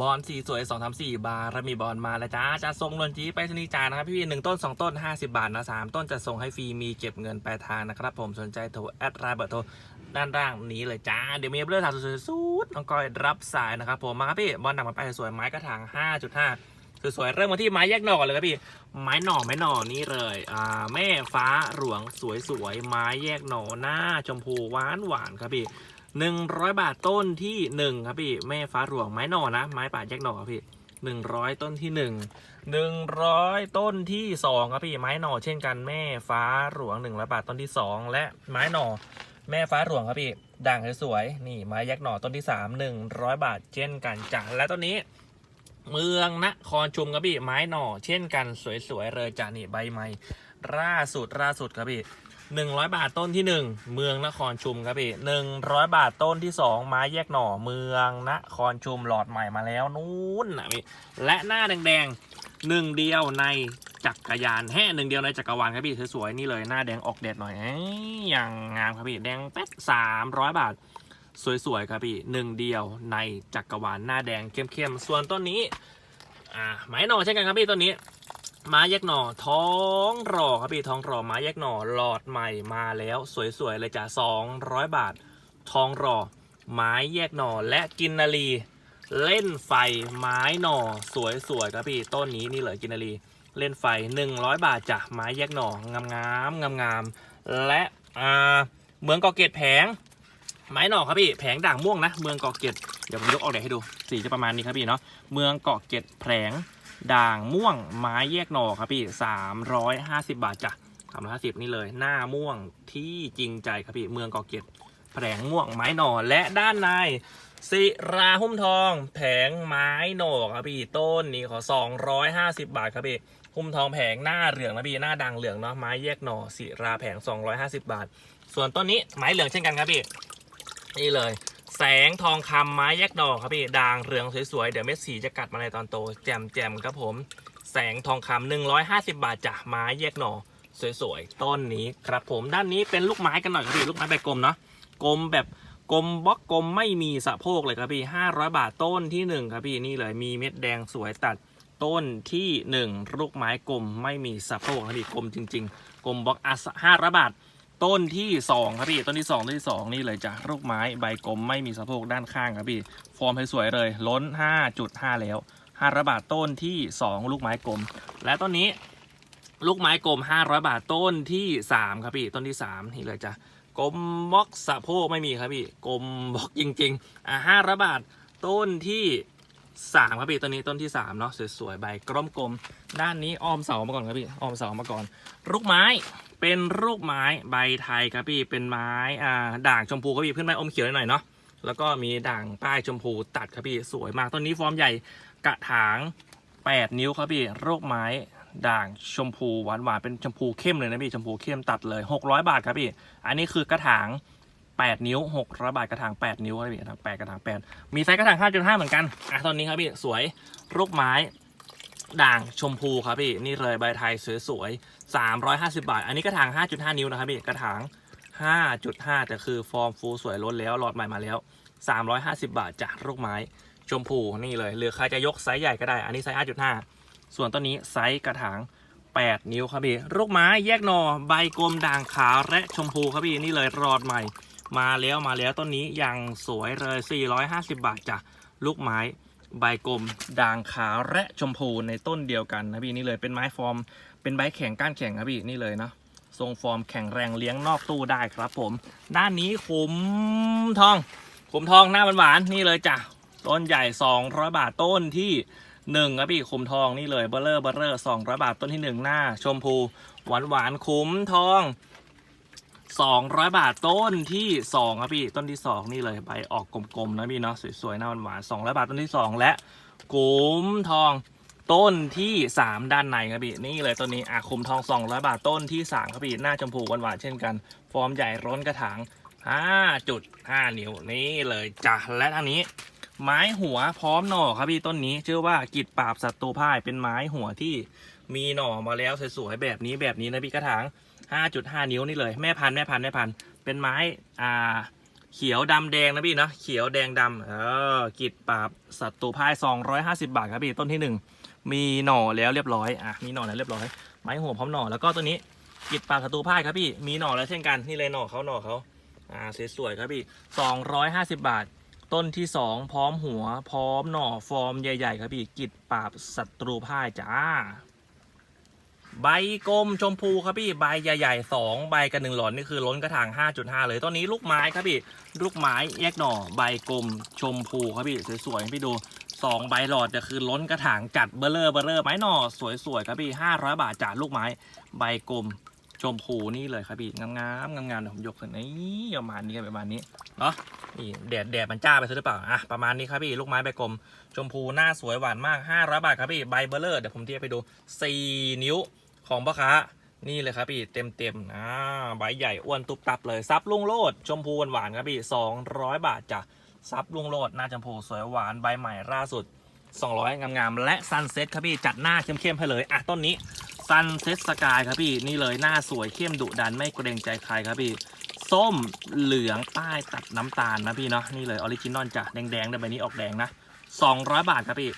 บอลสีสวย2 3 4บาร์แล้วมีบอลมาแล้วจ้าจะส่งนวนจีไปสนีจานะครับพี่หนึ่งต้น2ต้น50บาทนะสามต้นจะส่งให้ฟรีมีเก็บเงินปลายทางนะครับ ผมสนใจโทรแอดไลน์เบอร์โทรด้านล่างนี้เลยจ้า เดี๋ยวมีเรื่องถามสวยๆสุดน้องก้อยรับสายนะครับผมมาครับพี่บอลหนักมาไปสวยๆไม้กระถาง5.5สวยๆเริ่มมาที่ไม้แยกหน่อเลยครับพี่ ไม้หน่อไม้หน่อนี่เลยอ่าแม่ฟ้าหลวงสวยๆไม้แยกหน่อหน้าชมพูหวานหวานครับพี่ หนึ่งร้อยบาทต้นที่หนึ่งครับพี่แม่ฟ้าหลวงไม้หน่อนะ ไม้ป่าแยกหน่อครับพี่หนึ่งร้อยต้นที่หนึ่งหนึ่งร้อยต้นที่สองครับพี่ไม้หน่อเช่นกันแม่ฟ้าหลวงหนึ่งร้อยบาทต้นที่สองและไม้หน่อแม่ฟ้าหลวงครับพี่ด่างสวยๆนี่ไม้แยกหน่อต้นที่สามหนึ่งร้อยบาทเช่นกันจ้ะและต้นนี้ เมืองนครชุมครับพี่ไม้หน่อเช่นกันสวยๆเลยจ้ะนี่ใบไม้ล่าสุดล่าสุดครับพี่ หนึ่งร้อยบาทต้นที่หนึ่งเมืองนครชุมครับพี่หนึ่งร้อยบาทต้นที่สองไม้แยกหน่อเมืองนครชุมหลอดใหม่มาแล้วนู้นนะพี่และหน้าแดงๆหนึ่งเดียวในจักรยานแห่หนึ่งเดียวในจักรวาลครับพี่สวยๆนี่เลยหน้าแดงออกแดดหน่อยยอย่างงามครับพี่แดงแป๊ดสามร้อยบาท สวยๆครับพี่หนึ่งเดียวในจักรวาลหน้าแดงเข้มๆส่วนต้นนี้อ่าไม้หน่อเช่นกันครับพี่ต้นนี้ ไม้แยกหน่อท้องรอครับพี่ท้องรอไม้แยกหน่อหลอดใหม่มาแล้วสวยๆเลยจ้ะ200บาท ทองรอ ไม้แยกหน่อและกินนารีเล่นไฟไม้หน่อสวยๆครับพี่ต้นนี้นี่เลยกินนารีเล่นไฟ100บาทจ้ะไม้แยกหน่องามๆงามๆและอ่าเมืองเกาะเกตแผง ไม้หน่อครับพี่แผงด่างม่วงนะ เมืองเกาะเกตเดี๋ยวผมยกออกแดดให้ดูสีจะประมาณนี้ครับพี่เนาะเมืองเกาะเกตแผง ด่างม่วงไม้แยกหน่อครับพี่สามร้อยห้าสิบาทจ้ะสามร้อยห้าสิบนี่เลย หน้าม่วงที่จริงใจครับพี่เมืองเกาะเกร็ดแผงม่วงไม้หน่อและด้านในศิราหุ้มทอง แผงไม้หน่อครับพี่ต้นนี้ขอสองร้อยห้าสิบาทครับพี่หุ้มทองแผงหน้าเหลืองนะพี่หน้าด่างเหลืองเนาะไม้แยกหน่อศิราแผงสองร้อยห้าสิบาท ส่วนต้นนี้ไม้เหลืองเช่นกันครับพี่นี่เลย แสงทองคำไม้แยกดอกครับพี่ด่างเหลืองสวยๆ เดี๋ยวเม็ดสีจะกัดมาในตอนโต แจมแจมๆครับผม แสงทองคำ150บาทจ้ะไม้แยกหน่อสวยๆต้นนี้ครับผมด้านนี้เป็นลูกไม้กันหน่อยครับพี่ลูกไม้แบบกลมเนาะกลมแบบกลมบล็อกกลมไม่มีสะโพกเลยครับพี่500บาทต้นที่หนึ่งครับพี่นี่เลยมีเม็ดแดงสวยตัดต้นที่หนึ่งลูกไม้กลมไม่มีสะโพกครับพี่กลมจริง ๆ กลมบล็อกอะ500บาท ต้นที่สองครับพี่ ต้นที่สองต้นที่สองนี่เลยจ้ะลูกไม้ใบกลมไม่มีสะโพกด้านข้างครับพี่ ฟอร์มสวยเลย ล้น 5.5 แล้ว500บาทต้นที่สองลูกไม้กลม และต้นนี้ลูกไม้กลม 500 บาทต้นที่สามครับพี่ ต้นที่สามนี่เลยจ้ะกลมบล็อกสะโพกไม่มีครับพี่กลมบล็อกจริงๆอะ500บาทต้นที่ สามครับพี่ต้นนี้ต้นที่สามเนาะสวยๆใบกลมกลมๆด้านนี้อ้อมเสามาก่อนครับพี่อ้อมเสามาก่อน ลูกไม้เป็นรูปไม้ใบไทยครับพี่เป็นไม้อ่าด่างชมพูครับพี่เพื่อนไม้อมเขียวหน่อยเนาะแล้วก็มีด่างป้ายชมพูตัดครับพี่สวยมากต้นนี้ฟอร์มใหญ่กระถาง 8 นิ้วครับพี่รูปไม้ด่างชมพูหวานหวานๆเป็นชมพูเข้มเลยนะพี่ชมพูเข้มตัดเลย 600 บาทครับพี่ อันนี้คือกระถาง 8 นิ้ว 600 บาทกระถาง 8 นิ้วครับพี่กระถาง8กระถาง 8 มีไซส์กระถาง 5.5 เหมือนกันอะตอนนี้ครับพี่สวยรูปไม้ด่างชมพูครับพี่นี่เลยใบไทยสวยๆ350 บาท อันนี้กระถาง 5.5 นิ้วนะครับพี่กระถาง 5.5 แต่คือฟอร์มฟูสวยล้นแล้วหลอดใหม่มาแล้ว 350 บาทจากลูกไม้ชมพูนี่เลยหรือใครจะยกไซส์ใหญ่ก็ได้ อันนี้ไซส์ 5.5 ส่วนต้นนี้ไซส์กระถาง 8 นิ้วครับพี่ลูกไม้แยกหนอใบกลมด่างขาวและชมพูครับพี่นี่เลยหลอดใหม่ มาแล้วมาแล้วต้นนี้ยังสวยเลย 450 บาทจ้ะลูกไม้ใบกลม ด่างขาวและชมพูในต้นเดียวกันนะพี่นี่เลยเป็นไม้ฟอร์ม เป็นใบแข็งก้านแข็งครับพี่นี่เลยเนาะทรงฟอร์มแข็งแรงเลี้ยงนอกตู้ได้ครับผม ด้านนี้ขุมทองขุมทองหน้าหวานๆนี่เลยจ้ะต้นใหญ่ 200 บาทต้นที่หนึ่งครับพี่ขุมทองนี่เลยเบลเลอร์เบลเลอร์200บาทต้นที่หนึ่งหน้า ชมพู หวานหวานขุมทอง 200 บาทต้นที่2ครับพี่ต้นที่ 2 นี่เลยใบออกกลมๆนะพี่เนาะสวยๆหน้าหวานๆ200 บาทต้นที่ 2 และกุมทองต้นที่ 3 ด้านในครับพี่นี่เลยต้นนี้อะคุมทอง 200 บาทต้นที่ 3 ครับพี่หน้าชมพูหวานๆเช่นกัน ฟอร์มใหญ่ร้นกระถาง5.5 นิ้วนี่เลยจ้ะและทางนี้ ไม้หัวพร้อมหน่อครับพี่ต้นนี้ชื่อว่ากิจปราบศัตรูพ่ายเป็นไม้หัวที่มีหน่อมาแล้วสวยๆแบบนี้แบบนี้นะพี่กระถาง 5.5 นิ้วนี่เลย แม่พันธุ์แม่พันธุ์แม่พันธุ์เป็นไม้อ่าเขียวดำแดงนะพี่เนาะเขียวแดงดำเออกิดปราบศัตรูพ่าย250 บาทครับพี่ต้นที่หนึ่งมีหน่อแล้วเรียบร้อยอะมีหน่อแล้วเรียบร้อย ไม้หัวพร้อมหน่อแล้วก็ตัวนี้กิดปราบศัตรูพ่ายครับพี่มีหน่อแล้วเช่นกันนี่เลยหน่อเขาหน่อเขาอ่าสวยๆครับพี่ 250 บาท ต้นที่สองพร้อมหัว พร้อมหน่อฟอร์มใหญ่ๆ ครับพี่กิดปราบศัตรูพ่ายจ้า ใบกลมชมพูครับพี่ใบใหญ่ๆสองใบกับหนึ่งหลอนนี่คือล้นกระถาง 5.5 เลยต้นนี้ลูกไม้ครับพี่ลูกไม้แยกหน่อใบกลมชมพูครับพี่สวยๆพี่ดูสองใบหลอดจะคือล้นกระถางจัดเบลเลอร์เบลเลอร์ไม้หน่อสวยๆครับพี่500 บาทจากลูกไม้ใบกลมชมพูนี่เลยครับพี่งามๆงามๆเดี๋ยวผมยกขึ้นนี่ประมาณนี้ประมาณนี้เนาะนี่แดดแดดมันจ้าไปซะหรือเปล่าอะประมาณนี้ครับพี่ลูกไม้ใบกลม ชมพูหน้าสวยหวานมาก500บาทครับพี่ใบเบลเลอร์เดี๋ยวผมเทียบไปดู 4 นิ้ว ของพ่อค้านี่เลยครับพี่เต็มเต็มๆอ่าใบใหญ่อ้วนตุบตับเลยซับลุงโลดชมพูหวานๆครับพี่200บาทจ้ะซับลุงโลดหน้าชมพูสวยหวานใบใหม่ล่าสุด 200 งามๆ และซันเซ็ตครับพี่จัดหน้าเข้มๆให้เลยอะต้นนี้ซันเซ็ตสกายครับพี่นี่เลยหน้าสวยเข้มดุดันไม่เกรงใจใครครับพี่ส้มเหลืองใต้ตัดน้ำตาลนะพี่เนาะนี่เลยออริจินอลจ้ะแดงๆแต่ใบนี้ออกแดงนะ200 บาทครับพี่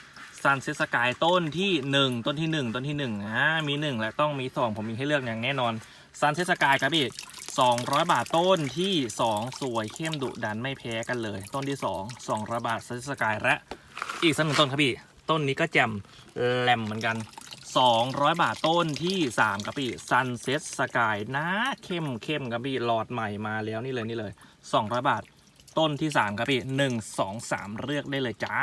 ซันเซ็ตสกายต้นที่ 1 ต้นที่ 1 ต้นที่1อ่ามี 1 และต้องมี 2 ผมมีให้เลือกอย่างแน่นอนซันเซ็ตสกายครับพี่200 บาทต้นที่ 2 สวยเข้มดุดันไม่แพ้กันเลย ต้นที่ 2 200 บาทซันเซ็ตสกายและอีกสักหนึ่งต้นครับพี่ต้นนี้ก็แจ่มแหลมเหมือนกัน 200 บาทต้นที่ 3ครับพี่ซันเซ็ตสกายนะเข้มเข้มครับพี่หลอดใหม่มาแล้วนี่เลยนี่เลย 200 บาทต้นที่ 3 ครับพี่ 1 2 3 เลือกได้เลยจ้า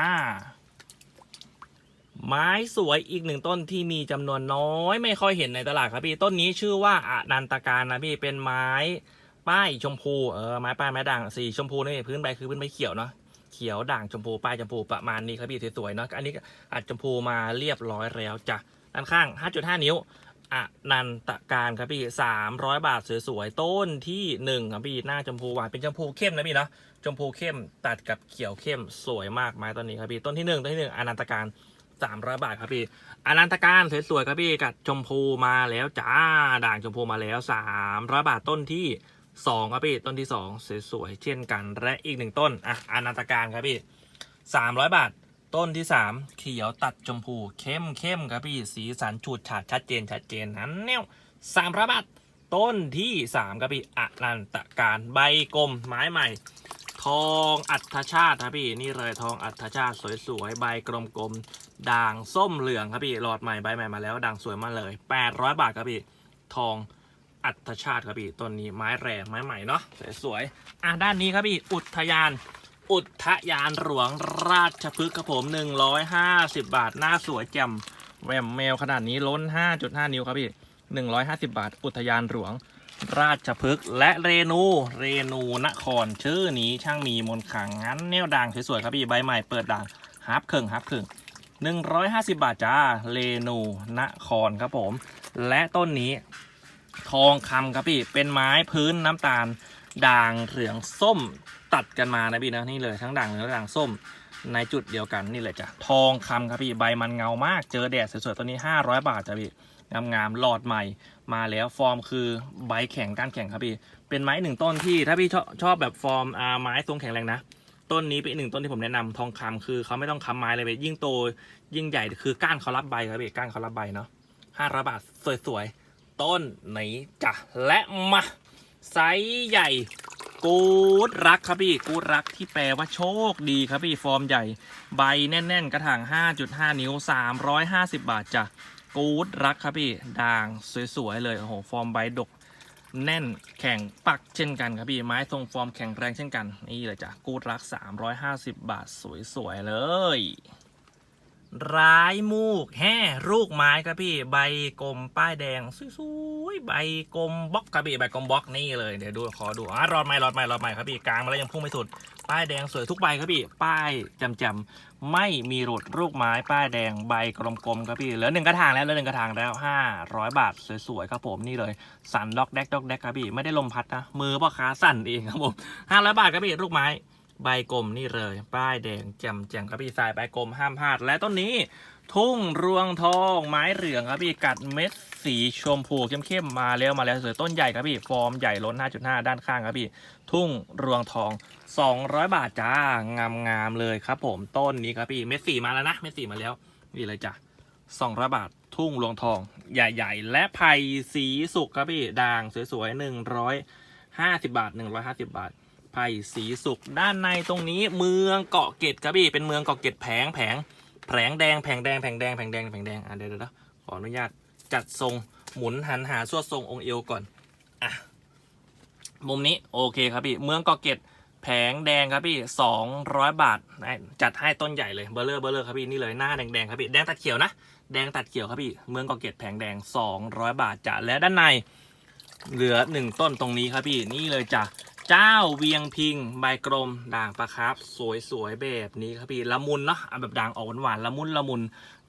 ไม้สวยอีกหนึ่งต้นที่มีจำนวนน้อยไม่ค่อยเห็นในตลาดครับพี่ต้นนี้ชื่อว่าอนันตการนะพี่เป็นไม้ป้ายชมพูเออไม้ป้ายไม้ด่างสีชมพูนี่พื้นใบคือพื้นใบเขียวเนาะเขียวด่างชมพูป้ายชมพูประมาณนี้ครับพี่สวยๆเนาะอันนี้อัดชมพูมาเรียบร้อยแล้วจ้ะด้านข้าง 5.5 นิ้วอนันตการครับพี่300บาทสวยๆต้นที่หนึ่งครับพี่หน้าชมพูหวานเป็นชมพูเข้มนะพี่เนาะชมพูเข้มตัดกับเขียวเข้มสวยมากไม้ต้นนี้ครับพี่ต้นที่หนึ่งต้นที่หนึ่งอนันตการ 300บาทครับพี่อนันตการสวยๆครับพี่กับชมพูมาแล้วจ้าด่างชมพูมาแล้ว300บาทต้นที่2ครับพี่ต้นที่2สวยๆเช่นกันและอีกหนึ่งต้นอะอนันตการครับพี่300บาท ต้นที่3เขียวตัดชมพูเข้มเข้มๆครับพี่สีสันฉูดฉาดชัดเจนชัดเจนนั้นแนว300บาท ต้นที่3ครับพี่อนันตการใบกลมไม้ใหม่ ทองอัฐชาติครับพี่นี่เลยทองอัฐชาติสวยๆใบกลมๆด่างส้มเหลืองครับพี่หลอดใหม่ใบใหม่มาแล้วด่างสวยมากเลย 800 บาทครับพี่ทองอัฐชาติครับพี่ต้นนี้ไม้แรงไม้ใหม่เนาะสวยๆอะด้านนี้ครับพี่อุทยาน อุทยานหลวงราชพฤกษ์ครับผม 150 บาทหน้าสวยแจ่มแหวมแมวขนาดนี้ล้น 5.5 นิ้วครับพี่ 150 บาท อุทยานหลวง ราชพฤกษ์และเรนู เรนูนครชื่อนี้ช่างมีมนต์ขังงั้นแนวด่างสวยๆครับพี่ใบใหม่เปิดด่างฮับครึ่งฮับครึ่ง150 บาทจ้าเรนูนครครับผม และต้นนี้ ทองคำครับพี่ เป็นไม้พื้นน้ำตาล ด่างเหลืองส้มตัดกันมานะพี่นะนี่เลยทั้งด่างเหลืองและด่างส้มในจุดเดียวกันนี่เลยจ้ะทองคำครับพี่ใบมันเงามากเจอแดดสวยๆตัวนี้ 500 บาทจ้ะพี่ งามๆหลอดใหม่มาแล้วฟอร์มคือใบแข็งก้านแข็งครับพี่ เป็นไม้หนึ่งต้นที่ถ้าพี่ชอบชอบแบบฟอร์มอ่าไม้ทรงแข็งแรงนะ ต้นนี้เป็นหนึ่งต้นที่ผมแนะนำทองคำคือเขาไม่ต้องค้ำไม้เลยพี่ยิ่งโตยิ่งใหญ่คือก้านเขารับใบครับพี่ก้านเขารับใบเนาะห้าร้อยบาทสวยๆ ต้นนี้จ้ะและมาไซส์ใหญ่กูดรักครับพี่กูดรักที่แปลว่าโชคดีครับพี่ฟอร์มใหญ่ ใบแน่น ๆ กระถาง 5.5 นิ้ว 350 บาทจ้ะ กูดรักครับพี่ด่างสวยๆเลยโอ้โหฟอร์มใบดก แน่นแข็งปักเช่นกันครับพี่ไม้ทรงฟอร์มแข็งแรงเช่นกันนี่เลยจ้ะกูดรัก 350 บาทสวยๆเลยร้ายมูกแห่ลูกไม้ครับพี่ ใบกลมป้ายแดงสวยๆใบกลมบล็อกครับพี่ใบกลมบล็อกนี่เลยเดี๋ยวดูขอดูอะรอดใหม่รอดใหม่รอดใหม่ครับพี่กลางมาแล้วยังพุ่งไม่สุด ป้ายแดงสวยทุกใบครับพี่ ป้ายจำๆ ไม่มีหลุดลูกไม้ป้ายแดงใบกลมๆครับพี่เหลือหนึ่งกระถางแล้วเหลือหนึ่งกระถางแล้วห้าร้อยบาทสวยๆครับผมนี่เลยสั่นด็อกแดกด็อกแดกครับพี่ไม่ได้ลมพัดนะมือพ่อค้าสั่นเองครับผมห้าร้อยบาทครับพี่ลูกไม้ใบกลมนี่เลย ป้ายแดงแจ่มแจ่มครับพี่สายใบกลมห้ามพลาดและต้นนี้ ทุ่งรวงทองไม้เหลืองครับพี่กัดเม็ดสีชมพูเข้มๆมาแล้วมาแล้วสวยต้นใหญ่ครับพี่ฟอร์มใหญ่ล้น 5.5 ด้านข้างครับพี่ ทุ่งรวงทอง 200 บาทจ้างามๆเลยครับ ผมต้นนี้ครับพี่เม็ดสีมาแล้วนะเม็ดสีมาแล้วนี่เลยจ้ะ200 บาท ทุ่งรวงทอง ใหญ่ ๆ และไผ่สีสุกครับพี่ด่างสวยๆ150 บาท 150 บาทไผ่สีสุกด้านในตรงนี้เมืองเกาะเกร็ดครับพี่เป็นเมืองเกาะเกร็ดแผงแผง แผงแดงแผงแดงแผงแดงแผงแดงแผงแดงอะเดี๋ยวเดี๋ยวขออนุญาตจัดทรงหมุนหันหาสวดทรงองค์เอวก่อนอะมุมนี้โอเคครับพี่เมืองกาะเกร็ดแผงแดงครับพี่สองร้อยบาทจัดให้ต้นใหญ่เลยเบอร์เลอร์เบอร์เลอร์ครับพี่นี่เลยหน้าแดงๆครับพี่แดงตัดเขียวนะแดงตัดเขียวครับพี่เมืองกาะเกร็ดแผงแดงสองร้อยบาทจ้ะและด้านในเหลือหนึ่งต้นตรงนี้ครับพี่นี่เลยจ้ะ เจ้าเวียงพิงใบกลมด่างปลาครับ สวยๆแบบนี้ครับพี่ละมุนเนาะแบบด่างออกหวานๆละมุนละมุน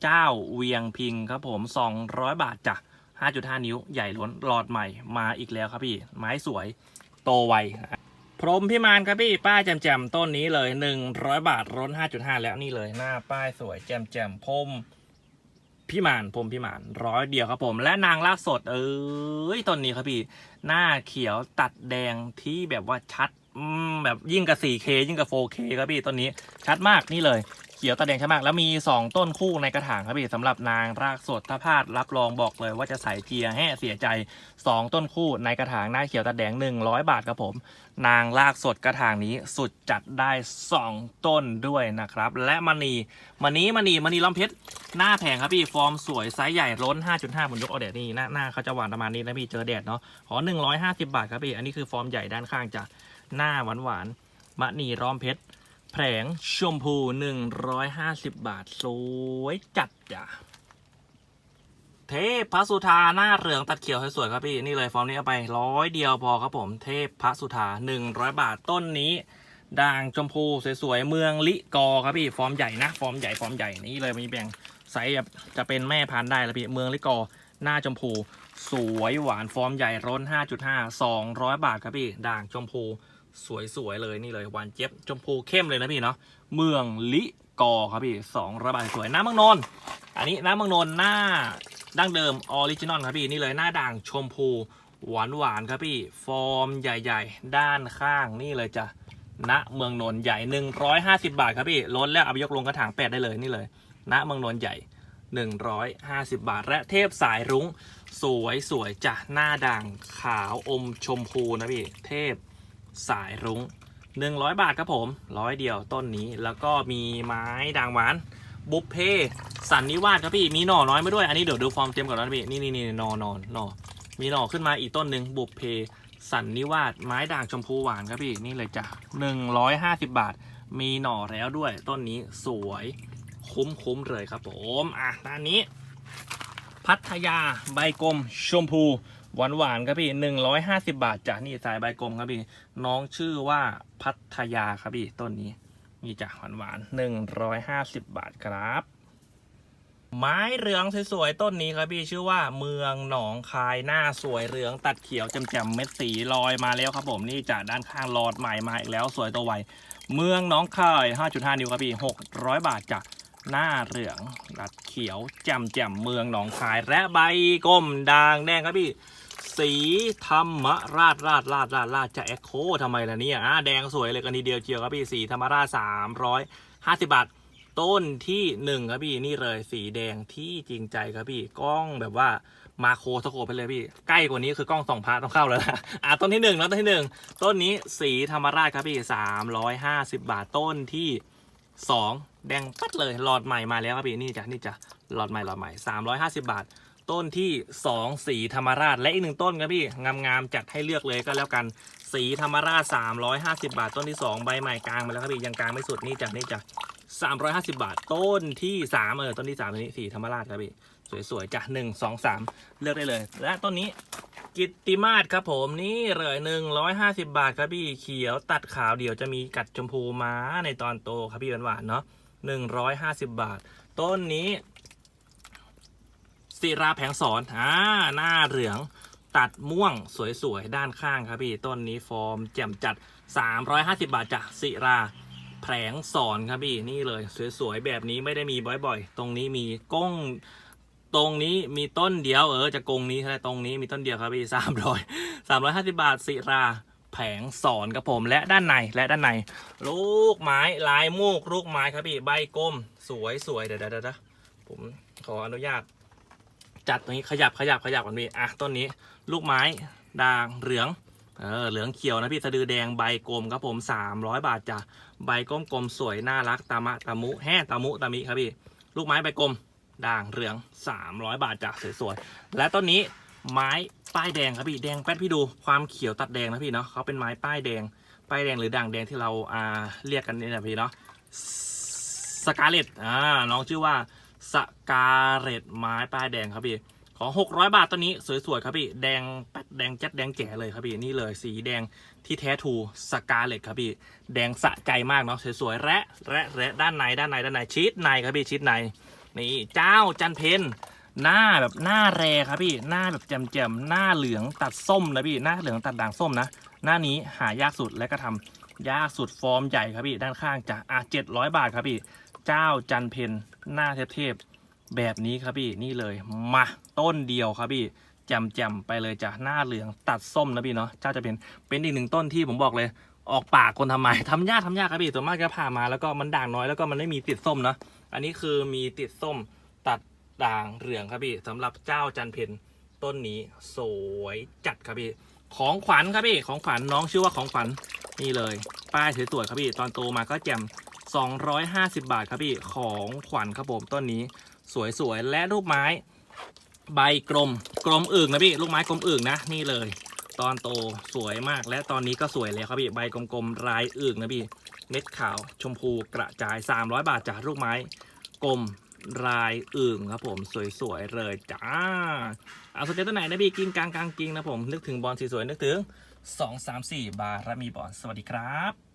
เจ้าเวียงพิงครับผม 200 บาทจ้ะ5.5 นิ้วใหญ่ล้นหลอดใหม่มาอีกแล้วครับพี่ ไม้สวยโตไวพรมพิมานครับพี่ป้ายแจมๆต้นนี้เลย 100 บาทล้น5.5 แล้วนี่เลยหน้าป้ายสวยแจมๆพรม พี่มานพรมพี่มานร้อยเดียวครับผม และนางลากสด เอ้ยต้นนี้ครับพี่ หน้าเขียวตัดแดงที่แบบว่าชัดแบบยิ่งกับ 4K ยิ่งกับ 4K ครับพี่ต้นนี้ชัดมากนี่เลย เขียวตัดแดงชัดมาก แล้วมี 2 ต้นคู่ในกระถางครับพี่สำหรับนางรากสดถ้าพลาดรับรองบอกเลยว่าจะใส่เจียแห่เสียใจ 2 ต้นคู่ในกระถางหน้าเขียวตัดแดง 100 บาทครับผม นางลากสดกระถางนี้สุดจัดได้ 2 ต้นด้วยนะครับ และมณีมณีมณีมณีล้อมเพชรหน้าแผงครับพี่ฟอร์มสวยไซส์ใหญ่ล้น 5.5ผมยกเอาแดดนี่หน้าหน้าเขาจะหวานประมาณนี้นะพี่เจอแดดเนาะขอ150 บาทครับพี่อันนี้คือฟอร์มใหญ่ด้านข้างจ้ะหน้าหวานหวานมะนีร้อมเพชร แผงชมพู 150 บาท สวยจัดจ้ะเทพพระสุธาหน้าเหลืองตัดเขียวสวยๆครับพี่ นี่เลยฟอร์มนี้เอาไปร้อยเดียวพอครับผม เทพพระสุธา 100 บาทต้นนี้ ด่างชมพูสวยๆเมืองลิกอครับพี่ฟอร์มใหญ่นะฟอร์มใหญ่ฟอร์มใหญ่นี่เลยมีแบ่งไซส์แบบจะเป็นแม่พันธุ์ได้แล้วพี่เมืองลิกอหน้าชมพู สวยหวานฟอร์มใหญ่ร้อน 5.5 200 บาทครับพี่ด่างชมพู สวยๆเลยนี่เลยหวานเจี๊ยบชมพูเข้มเลยนะพี่เนาะเมืองลิกอครับพี่200บาทสวยน้ำมังนนอันนี้น้ำมังนนหน้าดั้งเดิมออริจินอลครับพี่นี่เลยหน้าด่างชมพูหวานหวานครับพี่ฟอร์มใหญ่ ๆ ด้านข้างนี่เลยจ้ะณเมืองนนใหญ่ 150 บาทครับพี่ล้นแล้วเอาไปยกลงกระถางแปดได้เลยนี่เลยณเมืองนนใหญ่ 150 บาท และเทพสายรุ้งสวยสวยจ้ะหน้าด่างขาวอมชมพูนะพี่เทพ สายรุ้ง100 บาทครับผมร้อยเดียวต้นนี้แล้วก็มีไม้ด่างหวาน บุพเพสันนิวาสครับพี่มีหน่อน้อยมาด้วยอันนี้เดี๋ยวดูฟอร์มเต็มก่อนนะพี่นี่นี่นี่หน่อหน่อหน่อมีหน่อขึ้นมาอีกต้นหนึ่งบุพเพสันนิวาสไม้ด่างชมพูหวานครับพี่นี่เลยจ้ะหนึ่งร้อยห้าสิบบาท มีหน่อแล้วด้วย ต้นนี้สวยคุ้มคุ้มเลยครับผมอะด้านนี้ พัทยาใบกลมชมพู หวานหวานๆครับพี่หนึ่งร้อยห้าสิบาทจ้ะนี่สายใบกลมครับพี่ น้องชื่อว่าพัทยาครับพี่ต้นนี้นี่จ้ะหวานหวานหนึ่งร้อยห้าสิบบาทครับ ไม้เหลืองสวยๆต้นนี้ครับพี่ชื่อว่าเมืองหนองคายหน้าสวยเหลืองตัดเขียวแจ่มๆเม็ดสีลอยมาแล้วครับผมนี่จากด้านข้างหลอดใหม่มาอีกแล้วสวยตัวไวเมืองหนองคาย 5.5 นิ้วครับพี่ 600 บาทจากหน้าเหลืองตัดเขียวแจ่มๆเมืองหนองคาย และใบก้มด่างแดงครับพี่ สีธรรมราชราชราชราชราชจะแอคโคทำไมล่ะเนี่ยอ่าแดงสวยเลยกันทีเดียวเชียวครับพี่สีธรรมราช350บาทต้นที่หนึ่งครับพี่นี่เลยสีแดงที่จริงใจครับพี่กล้องแบบว่ามาโคสโคไปเลยพี่ ใกล้กว่านี้คือกล้องสองพาต้องเข้าแล้วนะอะต้นที่หนึ่งแล้วต้นที่หนึ่งต้นนี้สีธรรมราชครับพี่สามร้อยห้าสิบบาทต้นที่สองแดงปัดเลยหลอดใหม่มาแล้วครับพี่นี่จ้ะนี่จ้ะหลอดใหม่หลอดใหม่สามร้อยห้าสิบาท ต้นที่สองสีธรรมราชและอีกหนึ่งต้นครับพี่งามๆจัดให้เลือกเลยก็แล้วกันสีธรรมราช 350 บาท ต้นที่สองใบใหม่กลางมาแล้วครับพี่ยังกลางไม่สุดนี่จ้ะนี่จ้ะ350 บาท ต้นที่3เออต้นที่3ตัวนี้สีธรรมราชครับพี่สวยๆจ้ะหนึ่งสองสามเลือกได้เลย และต้นนี้กิตติมาศครับผมนี่เลย150บาทครับพี่เขียวตัดขาวเดี๋ยวจะมีกัดชมพูม้าในตอนโตครับพี่หวานๆเนาะ150บาท ต้นนี้ ศิราแผงสอนอ่าหน้าเหลืองตัดม่วงสวยๆ ด้านข้างครับพี่ ต้นนี้ฟอร์มแจ่มจัด 350 บาทจ้ะศิราแผงสอนครับพี่ นี่เลย สวยๆ แบบนี้ไม่ได้มีบ่อยๆ ตรงนี้มีก้งตรงนี้มีต้นเดียวเออจะกงนี้ใช่ไหมตรงนี้มีต้นเดียวครับพี่สามร้อยสามร้อยห้าสิบาทศิราแผงสอนครับผมและด้านในและด้านใน ลูกไม้ลายมูกลูกไม้ครับพี่ใบกลมสวยสวยเดี๋ยวเดี๋ยวเดี๋ยวผมขออนุญาต จัดตรงนี้ขยับขยับขยับกันพี่อะต้นนี้ลูกไม้ด่างเหลืองเออเหลืองเขียวนะพี่สะดือแดงใบกลมครับผม 300 บาทจ้ะใบกลมกลมๆสวยน่ารักตามะตามุแห่ตามุตามิครับพี่ลูกไม้ใบกลมด่างเหลือง 300 บาทจ้ะสวยๆและต้นนี้ไม้ป้ายแดงครับพี่แดงแป๊ดพี่ดูความเขียวตัดแดงนะพี่เนาะเขาเป็นไม้ป้ายแดงป้ายแดงหรือด่างแดงที่เราอ่าเรียกกันนี่นะพี่เนาะสกาเลตอ่าน้องชื่อว่า สกาเลตไม้ป้ายแดงครับพี่ของ 600 บาทต้นนี้สวยๆครับพี่ แดงแป๊ดแดงแจ๊ดแดงแจ๋เลยครับพี่นี่เลยสีแดงที่แท้ทูสกาเลตครับพี่ แดงสะใจมากเนาะสวยๆและและและด้านในด้านในด้านในชิดในครับพี่ชิดในนี่เจ้าจันเพนหน้าแบบหน้าแรครับพี่หน้าแบบแจ่มๆหน้าเหลืองตัดส้มนะพี่หน้าเหลืองตัดด่างส้มนะ หน้านี้หายากสุดและก็ทำยากสุดฟอร์มใหญ่ครับพี่ด้านข้างจะอะเจ็ดร้อยบาทครับพี่ เจ้าจันเพน หน้าเทพๆแบบนี้ครับพี่นี่เลยมาต้นเดียวครับพี่แจมไปเลยจ้ะหน้าเหลืองตัดส้มนะพี่เนาะเจ้าจะเป็นเป็นอีกหนึ่งต้นที่ผมบอกเลยออกปากคนทำไมทำยากทำยากครับพี่ส่วนมากจะผ่ามาแล้วก็มันด่างน้อยแล้วก็มันไม่มีติดส้มเนาะอันนี้คือมีติดส้มตัดด่างเหลืองครับพี่สำหรับเจ้าจันเพนต้นนี้สวยจัดครับพี่ของขวัญครับพี่ของขวัญน้องชื่อว่าของขวัญนี่เลย ป้ายสวยๆครับพี่ตอนโตมาก็แจ่ม 250 บาทครับพี่ของขวัญครับผมต้นนี้สวยๆและลูกไม้ ใบกลมกลมอึ่งนะพี่ลูกไม้กลมอึ่งนะนี่เลย ตอนโตสวยมากและตอนนี้ก็สวยแล้วครับพี่ใบกลมๆลายอึ่งนะพี่เม็ดขาวชมพูกระจาย 300 บาทจากลูกไม้กลมลายอึ่งครับผมสวยๆเลยจ้าเอาสนใจตัวไหนนะพี่กิ้งกลางกลางกิ้งนะผมนึกถึงบอลสวยๆนึกถึง 2 3 4 บาร์มีบอลสวัสดีครับ